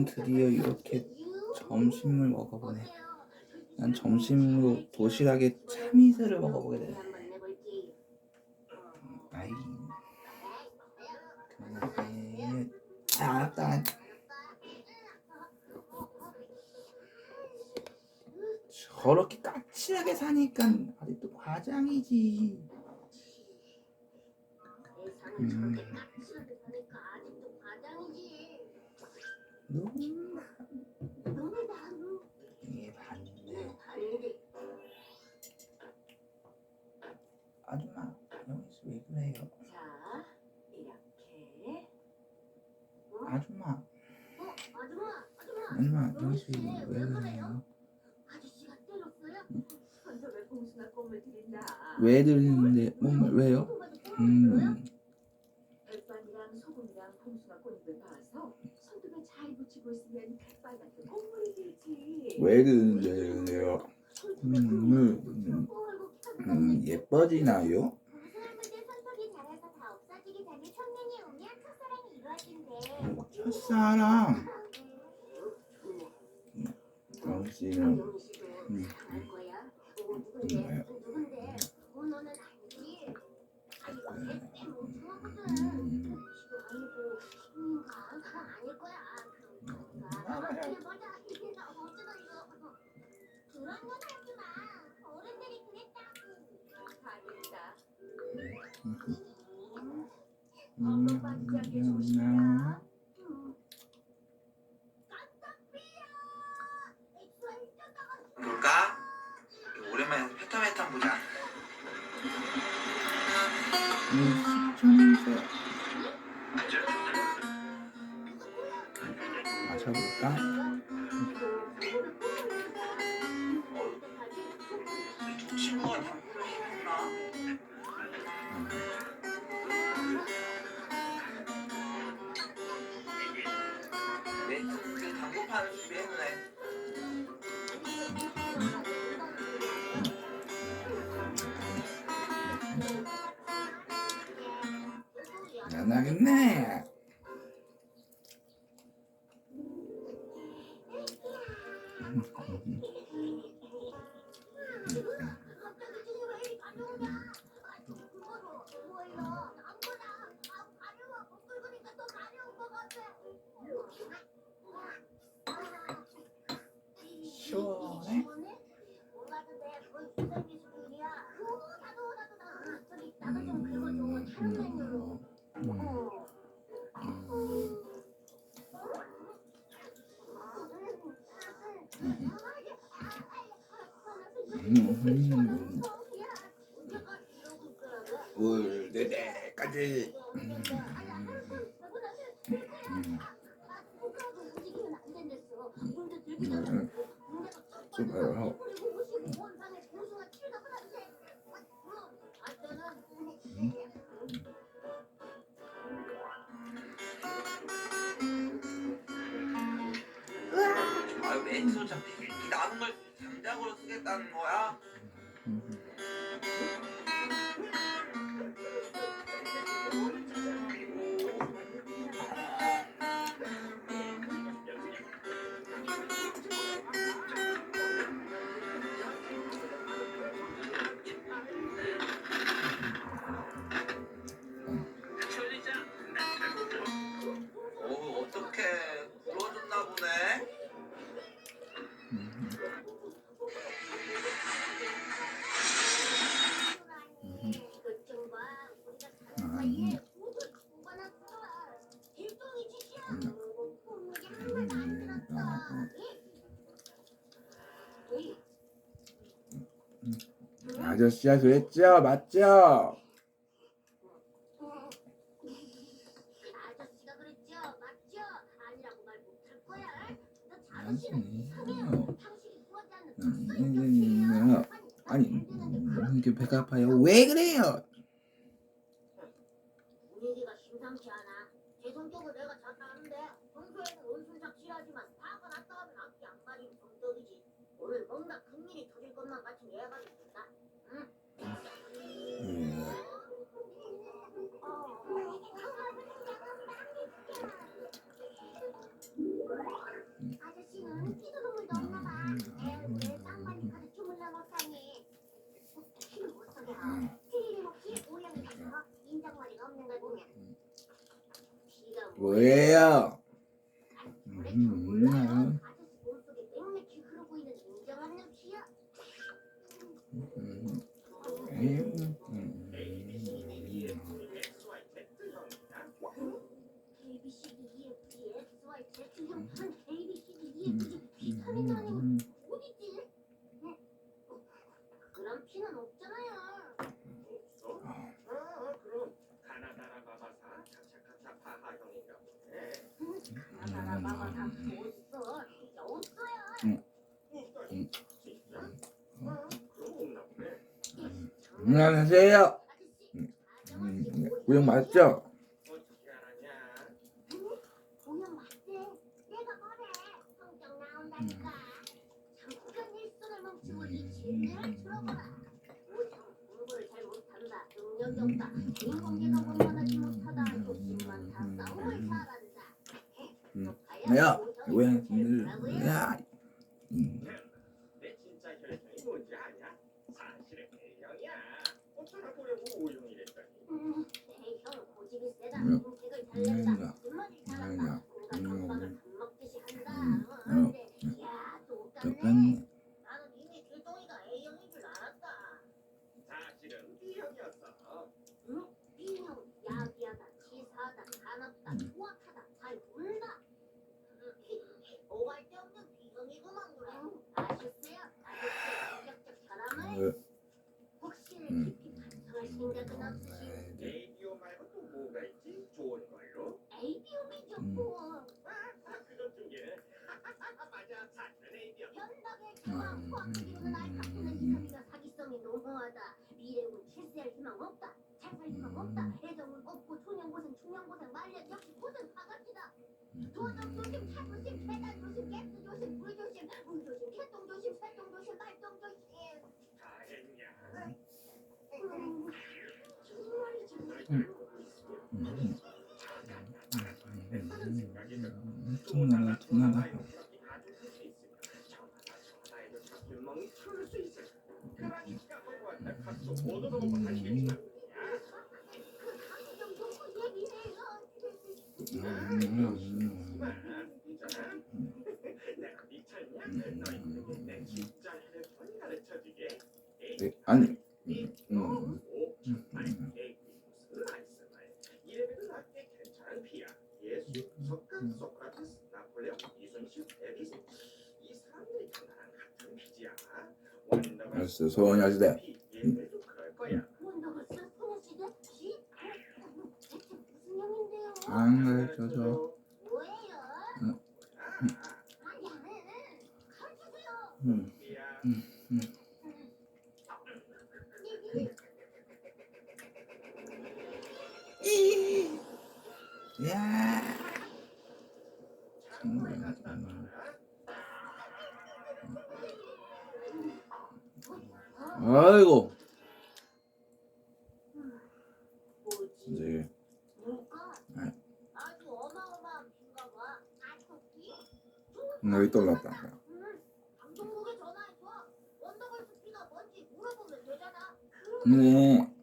오늘은 드디어 이렇게 점심을 먹어보네. 난 점심으로 도시락에 참이슬을 먹어보게 되네. 아이. 그만해. 아, 알았다. 저렇게 까칠하게 사니까 아직도 과장이지. 음. 아줌마 여기서 왜 그래요? 자, 이렇게. 아줌마 어, 아줌마, 아줌마. 아줌마 여기서 왜 그래요? 아저씨가 때렸어요? 먼저 왜 봉숭아 껌을 드린다. 왜 들리는데 뭔 왜요? 음 백반이랑 소금이랑 봉숭아 꽃잎을 봐서 손등에 왜 그러는데요? 음, 음, 음, 예뻐지나요? 첫사랑 영식은 음. 이거 내 멍청하거든. 음, 다. 음, 반짝이 음, 조심해라. 음. 네네까지. 음, 음, 음, 잡히게 이 남은 걸 장작으로 쓰겠다는 거야? 아저씨야 그랬죠? 맞죠? 아니 음, 이렇게 배가 아파요. 왜 그래요? 분위기가 심상치 않아. 제 성격을 내가 잘 아는데 평소에는 온순작 싫어하지만 화가 났다 하면 앞이 안 가리는 성격이지. 오늘 뭔가 큰일이 터질 것만 같은 예감이 든다. 我也要 안녕하세요. 음, 우영 맞죠? 음. 음. 생각은 없으신 레이디오 말고 또 뭐가 있지? 좋은 걸로? 에이비오면 좋고 미래운 실세할 희망 없다 잘 살 희망 없다 애정은 없고 초년고생 중년고생 말년 역시 고생 바갑시다 통나라 동나라형 음. 음. 음. going on as that. 아이고. 이제 네. 네. 음, 여기 떨났다. 음. 네.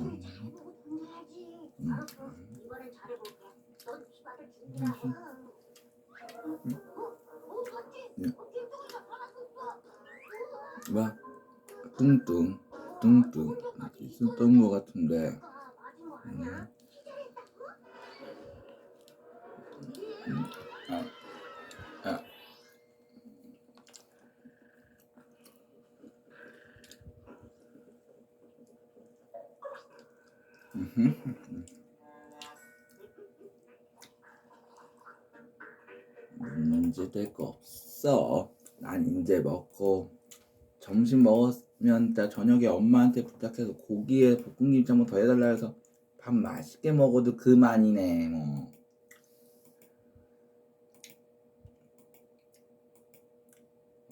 응. 응. 응. 응. 응. 뚱뚱 뚱뚱 있었던 것 같아. 점심 먹으면 딱 저녁에 엄마한테 부탁해서 고기에 볶음김치 한번 더 해달라 해서 밥 맛있게 먹어도 그만이네 뭐.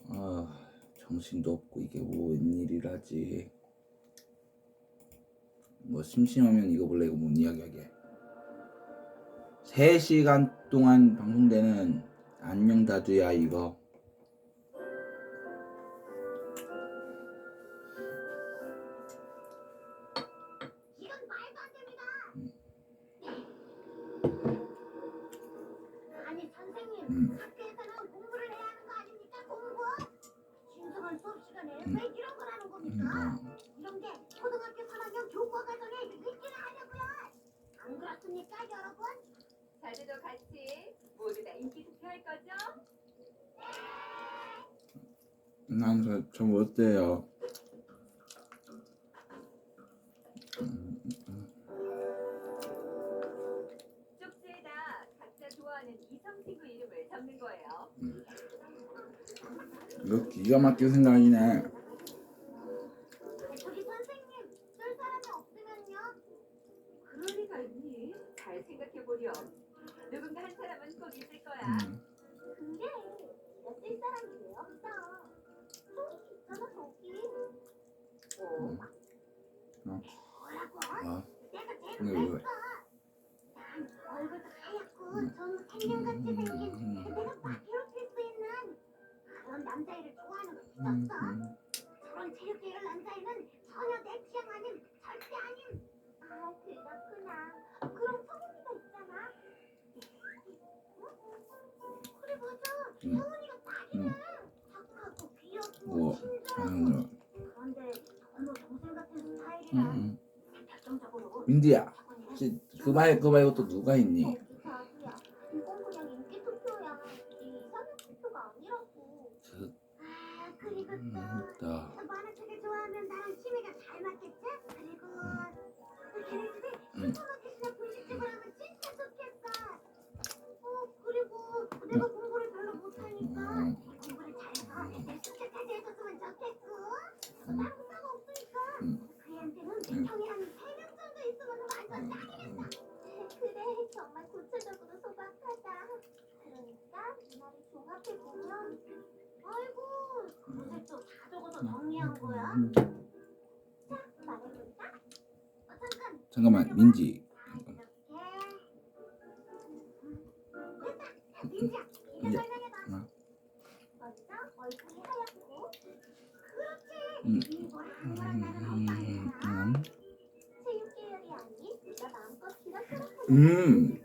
아, 정신도 없고 이게 뭐 웬일이라지. 뭐 심심하면 이거 볼래? 이거 뭔 이야기하게. 3시간 동안 방송되는 안녕 다두야 이거. ロッキーが負けずないね。 응. 응. 뭐, 음. 음. 인디야, 그 말, 그 말고 또 누가 있니? 잠깐만 민지. 음. 음. 음. 음.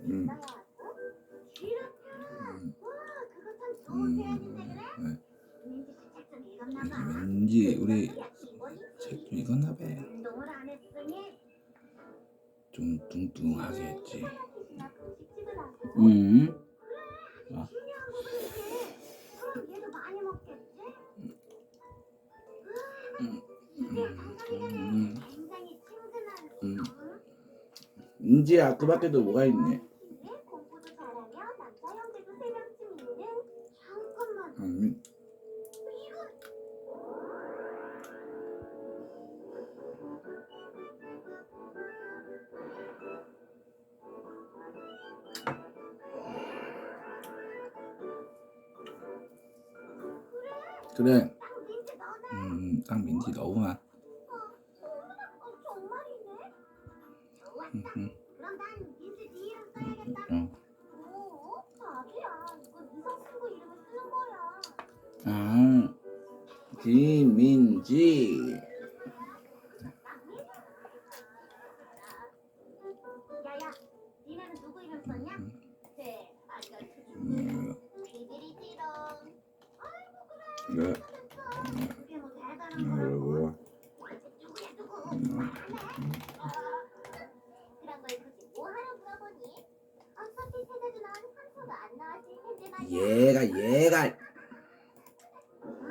그 밖에도 뭐가 있니? 음. 그래. 음, 딱 민지 너구만. 음, 음. 음, 장기민지. 음. 얘가 얘가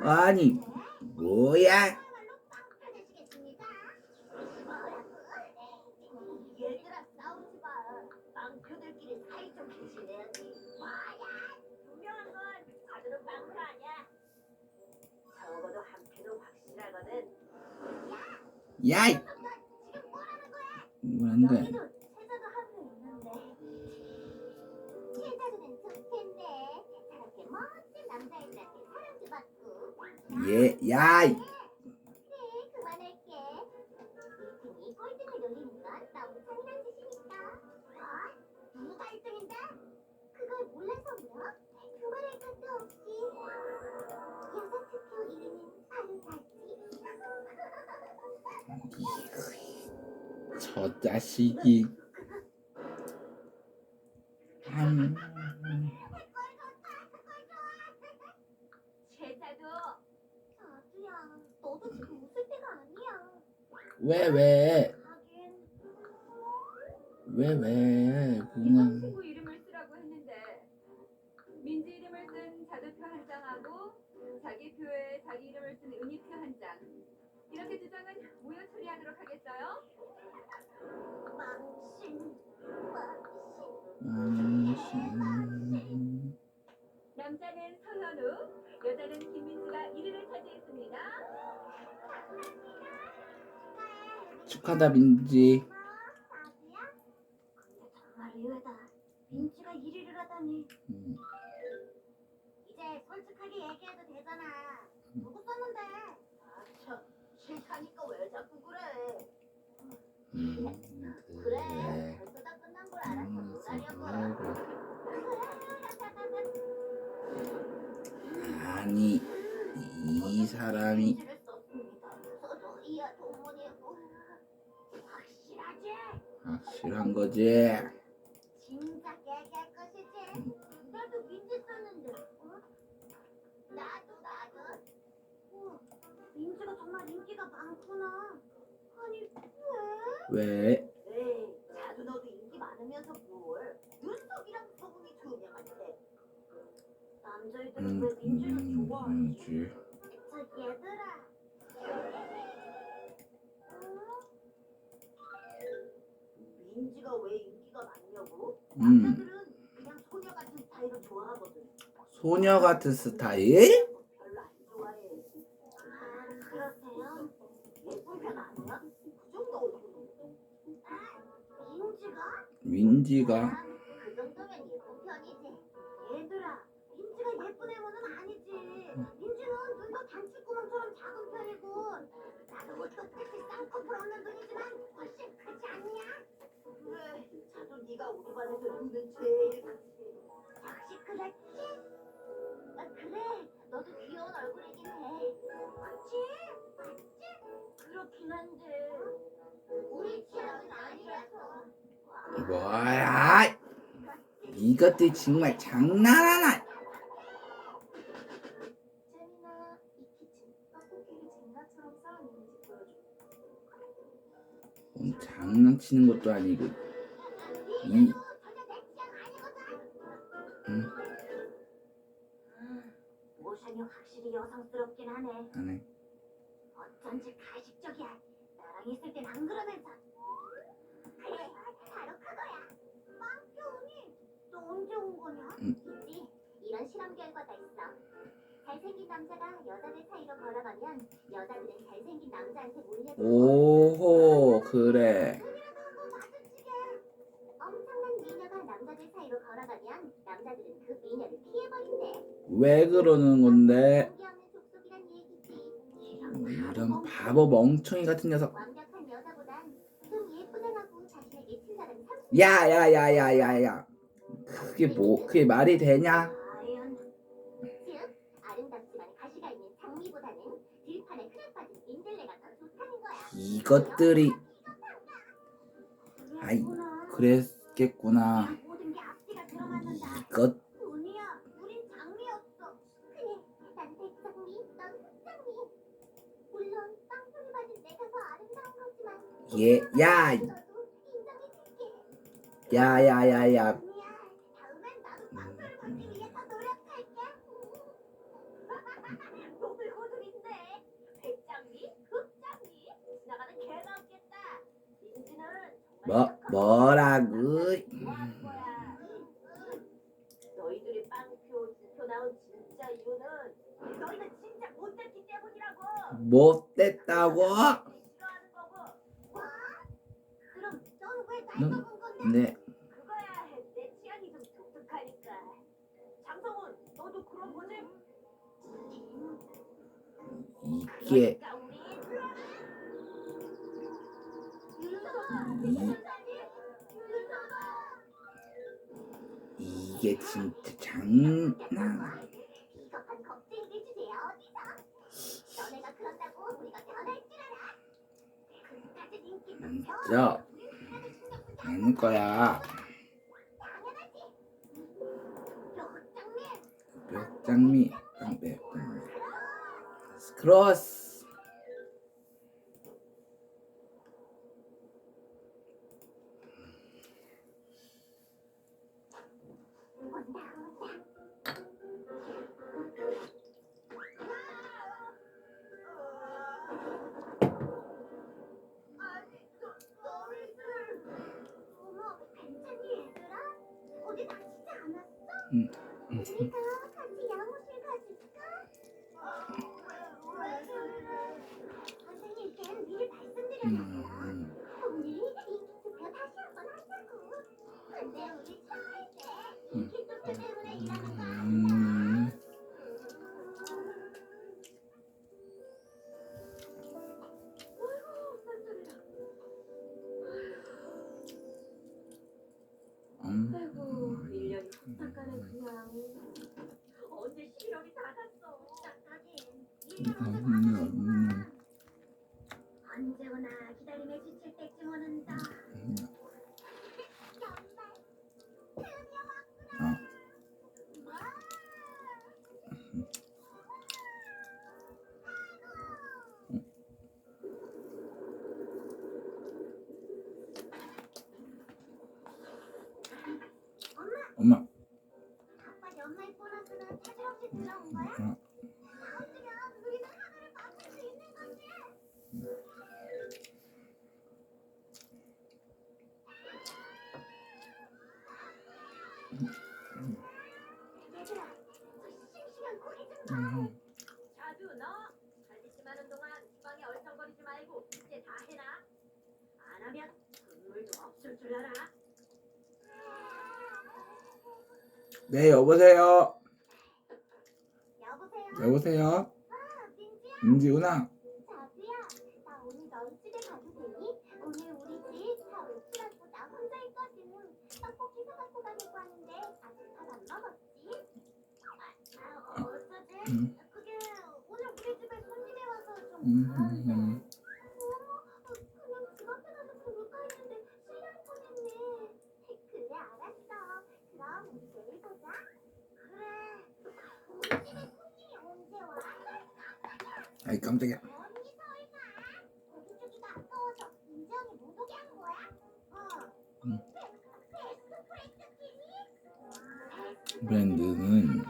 아니 뭐야? 야이! 뭐라는 거야? 나지. 저 자식이 음, 세자도 자두야, 너도 지금 웃을 때가 아니야. 왜 왜? 왜 왜? 그냥 친구 이름을 쓰라고 했는데 민지 이름을 쓴 자두표 한 장하고 자기 표에 자기 이름을 쓴 은희표 한 장. 이렇게 두 장은 무효 처리하도록 하겠어요? 남자는 서현우, 여자는 김민지가 1위를 차지했습니다. 축하다 민지 자두야? 근데 정말 의외다. 민지가 1위를 하다니. 음, 이제 솔직하게 얘기해도 되잖아. 누구 썼는데? 아, 참. 싫다니까 왜 자꾸 그래? 음, 그래. 그래 벌써 다 끝난 걸 알아서 음, 못 가려고. 아니 이 사람이 확실한 거지 진작 얘기할 것이지. 나도 민지 썼는데. 어? 나도 나도. 어, 민지가 정말 인기가 많구나. 아니 왜? 왜? 에이, 자두 너도 인기 많으면서 뭘? 윤석이랑 소문이 좋냐만데. 남자애들은 음, 왜 민지를 음, 좋아하지? 민지 크지 않냐? 그래, 자도 네가 우리 반에서 눈은 제일. 역시 그랬지? 귀여운 얼굴이긴 해. 그치? 맞지? 그렇긴 한데, 우리 취향은 아니라서. 뭐야 이것들 정말 장난하나. 음, 장난치는 것도 아니고 이 확실히 여성스럽긴 하네. 안해 어쩐지 가식적이야. 나랑 있을 땐 안 그러면서. 그래, 바로 그거야. 빵표니, 너 언제 온 거냐? 응. 있지. 이런 실험 결과가 있어. 잘생긴 남자가 여자들 사이로 걸어가면 여자들은 잘생긴 남자한테 몰려들고 오호 그래 눈이라도 한번 마주치게. 엄청난 미녀가 남자들 사이로 걸어가면 남자들은 그 미녀를 피해버린대. 왜 그러는 건데 용기 없는 족속이란 얘기지. 이런 바보 멍청이 같은 녀석 완벽한 여자보단 좀 예쁜 애하고 자신에게 친절한 삼 야야야야야야 그게 뭐 그게 말이 되냐 과연 즉 아름답지만 가시가 있는 장미보다는 들판에 크랙 빠진 민들레가 더 좋다는 거야. 이것들이 아이. 그랬겠구나 이것 내가 더 아름다운 거지만. 얘야. 너도 인정해줄게. 야야 야야. 운이 있기에 이, 이게 진짜 장난 진짜 아닐 거야. 몇 장미? 아, 몇 장미? cross. Hmm. 네 여보세요 여보세요. 여보세요 아, 민지야. 민지구나 음. 그게 오늘 우리 집에 손님이 와서 좀 음, 음, 음. 아이 깜짝이야. 브랜드는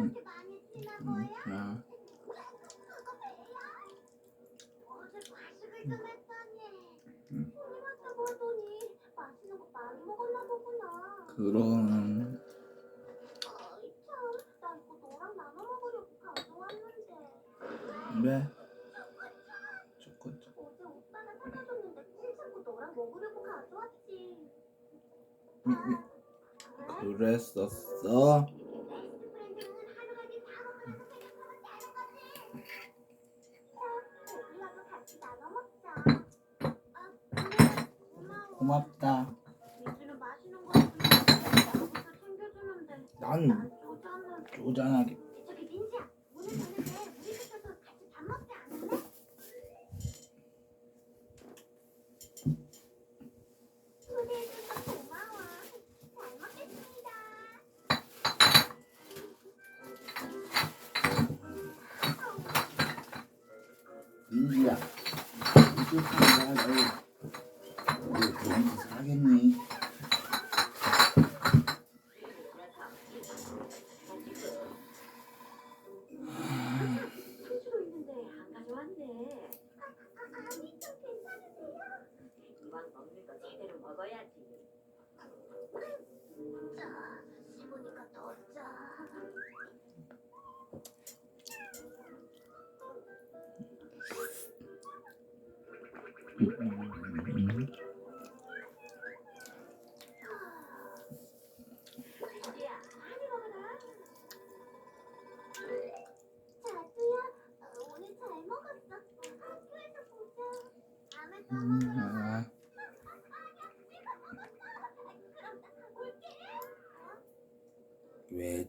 응. 음, 아. 음. 그런. 그래 좋겠죠 네. 그랬었어? Thank you.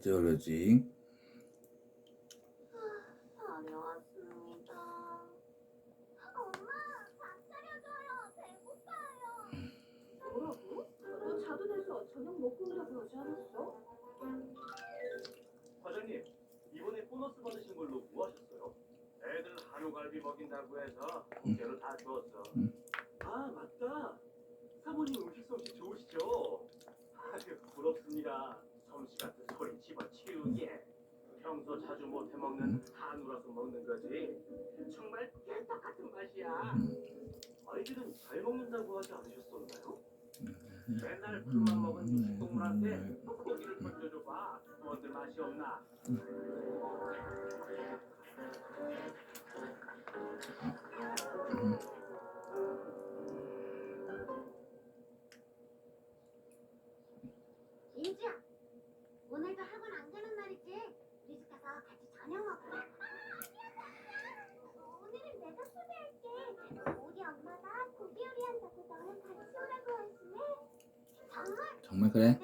Theology 거지. 정말 꿀떡 같은 맛이야. 음. 아이들은 잘 먹는다고 하지 않으셨었나요? 음. 맨날 굴만 먹은 음. 식동물한테 소고기를 건져줘봐. 뭔들 맛이 없나? 我没回来